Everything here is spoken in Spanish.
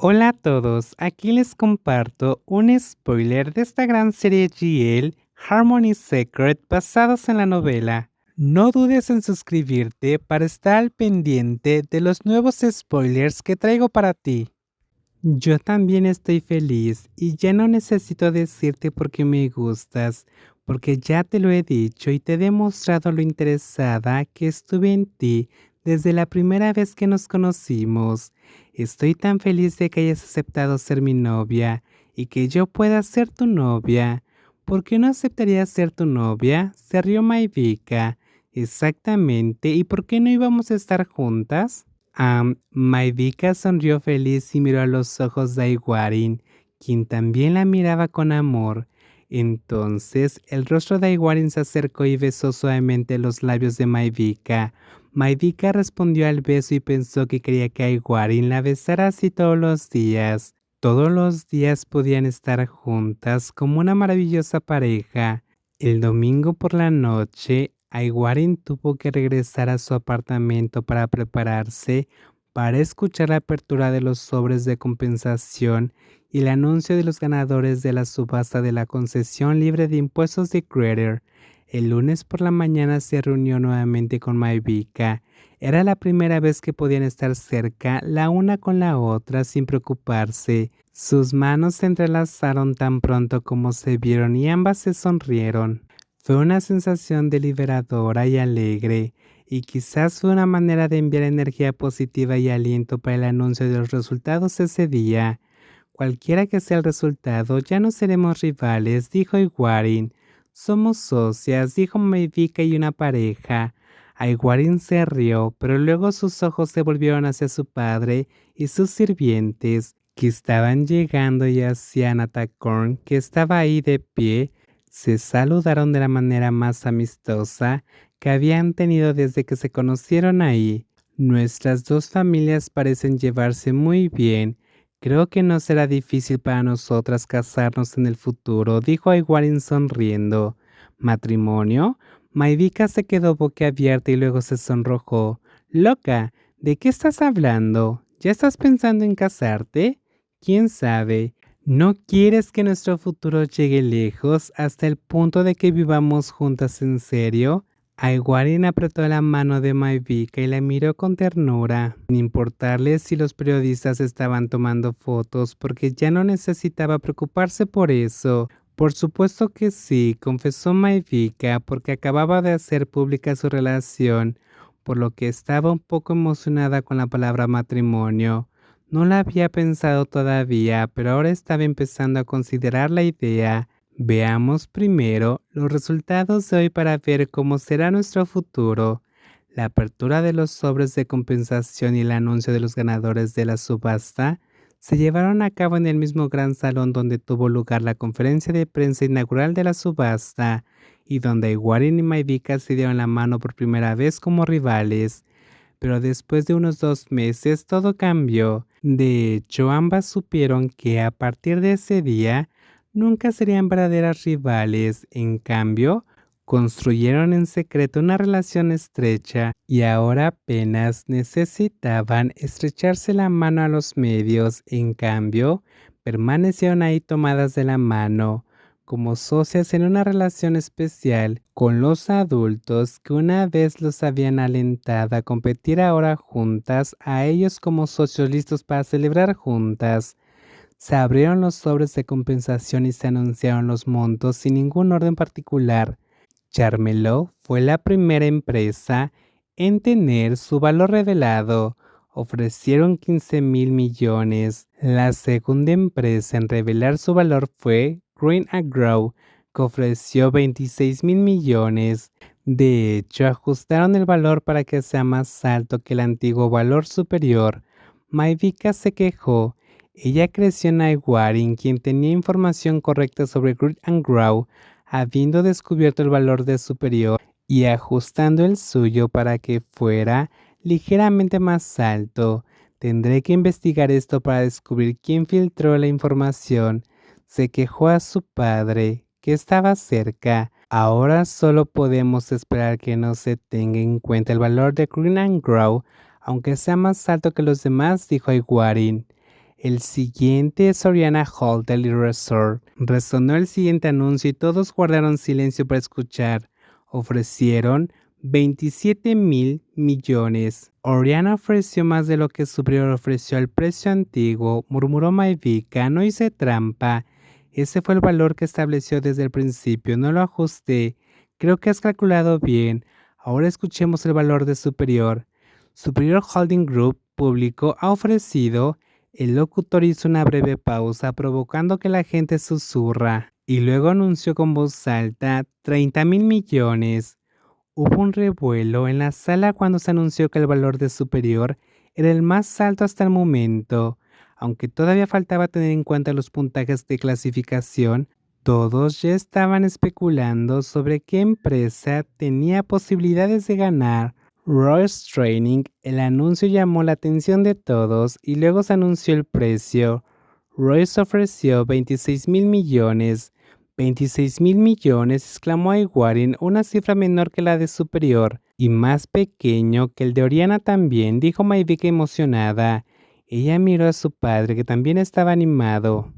Hola a todos, aquí les comparto un spoiler de esta gran serie GL Harmony Secret basados en la novela. No dudes en suscribirte para estar al pendiente de los nuevos spoilers que traigo para ti. Yo también estoy feliz y ya no necesito decirte por qué me gustas, porque ya te lo he dicho y te he demostrado lo interesada que estuve en ti desde la primera vez que nos conocimos. Estoy tan feliz de que hayas aceptado ser mi novia y que yo pueda ser tu novia. ¿Por qué no aceptarías ser tu novia? Se rió Maivika. Exactamente. ¿Y por qué no íbamos a estar juntas? Um, Maivika sonrió feliz y miró a los ojos de Aiguarin, quien también la miraba con amor. Entonces el rostro de Aiguarin se acercó y besó suavemente los labios de Maivika. Maidika respondió al beso y pensó que quería que Aiguarin la besara así todos los días. Todos los días podían estar juntas como una maravillosa pareja. El domingo por la noche, Aiguarin tuvo que regresar a su apartamento para prepararse para escuchar la apertura de los sobres de compensación y el anuncio de los ganadores de la subasta de la concesión libre de impuestos de Crater. El lunes por la mañana se reunió nuevamente con Maivika. Era la primera vez que podían estar cerca la una con la otra sin preocuparse. Sus manos se entrelazaron tan pronto como se vieron y ambas se sonrieron. Fue una sensación deliberadora y alegre, y quizás fue una manera de enviar energía positiva y aliento para el anuncio de los resultados ese día. Cualquiera que sea el resultado, ya no seremos rivales, dijo Iguarin. Somos socias, dijo Maivika y una pareja. Aiguarin se rió, pero luego sus ojos se volvieron hacia su padre y sus sirvientes, que estaban llegando y hacia Natacorn, que estaba ahí de pie. Se saludaron de la manera más amistosa que habían tenido desde que se conocieron ahí. Nuestras dos familias parecen llevarse muy bien Creo que no será difícil para nosotras casarnos en el futuro, dijo Aiguarin sonriendo. ¿Matrimonio? Maivika se quedó boquiabierta y luego se sonrojó. Loca, ¿de qué estás hablando? ¿Ya estás pensando en casarte? ¿Quién sabe? ¿No quieres que nuestro futuro llegue lejos hasta el punto de que vivamos juntas en serio? Aiguarin apretó la mano de Maivika y la miró con ternura, sin importarle si los periodistas estaban tomando fotos porque ya no necesitaba preocuparse por eso. Por supuesto que sí, confesó Maivika porque acababa de hacer pública su relación, por lo que estaba un poco emocionada con la palabra matrimonio. No la había pensado todavía, pero ahora estaba empezando a considerar la idea. Veamos primero los resultados de hoy para ver cómo será nuestro futuro. La apertura de los sobres de compensación y el anuncio de los ganadores de la subasta se llevaron a cabo en el mismo gran salón donde tuvo lugar la conferencia de prensa inaugural de la subasta y donde Warren y Maivika se dieron la mano por primera vez como rivales. Pero después de unos dos meses todo cambió. De hecho, ambas supieron que a partir de ese día nunca serían verdaderas rivales, en cambio, construyeron en secreto una relación estrecha y ahora apenas necesitaban estrecharse la mano a los medios, en cambio, permanecieron ahí tomadas de la mano, como socias en una relación especial con los adultos que una vez los habían alentado a competir ahora juntas, a ellos como socios listos para celebrar juntas. Se abrieron los sobres de compensación y se anunciaron los montos sin ningún orden particular. Charmelo fue la primera empresa en tener su valor revelado. Ofrecieron 15 mil millones. La segunda empresa en revelar su valor fue Green Agro, que ofreció 26 mil millones. De hecho, ajustaron el valor para que sea más alto que el antiguo valor superior. Maivika se quejó ella creció en Aiguarin, quien tenía información correcta sobre Grit and Grow, habiendo descubierto el valor de superior y ajustando el suyo para que fuera ligeramente más alto. Tendré que investigar esto para descubrir quién filtró la información. Se quejó a su padre, que estaba cerca. Ahora solo podemos esperar que no se tenga en cuenta el valor de Green and Grow, aunque sea más alto que los demás, dijo Aiguarin. El siguiente es Oriana Hotel Resort. Resonó el siguiente anuncio y todos guardaron silencio para escuchar. Ofrecieron 27 mil millones. Oriana ofreció más de lo que Superior ofreció al precio antiguo, murmuró Maivika, no hice trampa. Ese fue el valor que estableció desde el principio, no lo ajusté. Creo que has calculado bien. Ahora escuchemos el valor de Superior. Superior Holding Group Público ha ofrecido el locutor hizo una breve pausa provocando que la gente susurra y luego anunció con voz alta 30 mil millones. Hubo un revuelo en la sala cuando se anunció que el valor de superior era el más alto hasta el momento. Aunque todavía faltaba tener en cuenta los puntajes de clasificación, todos ya estaban especulando sobre qué empresa tenía posibilidades de ganar Royce Training, el anuncio llamó la atención de todos y luego se anunció el precio. Royce ofreció 26 mil millones. 26 mil millones, exclamó Aiguarin, una cifra menor que la de Superior y más pequeño que el de Oriana también, dijo Maivika emocionada. Ella miró a su padre que también estaba animado.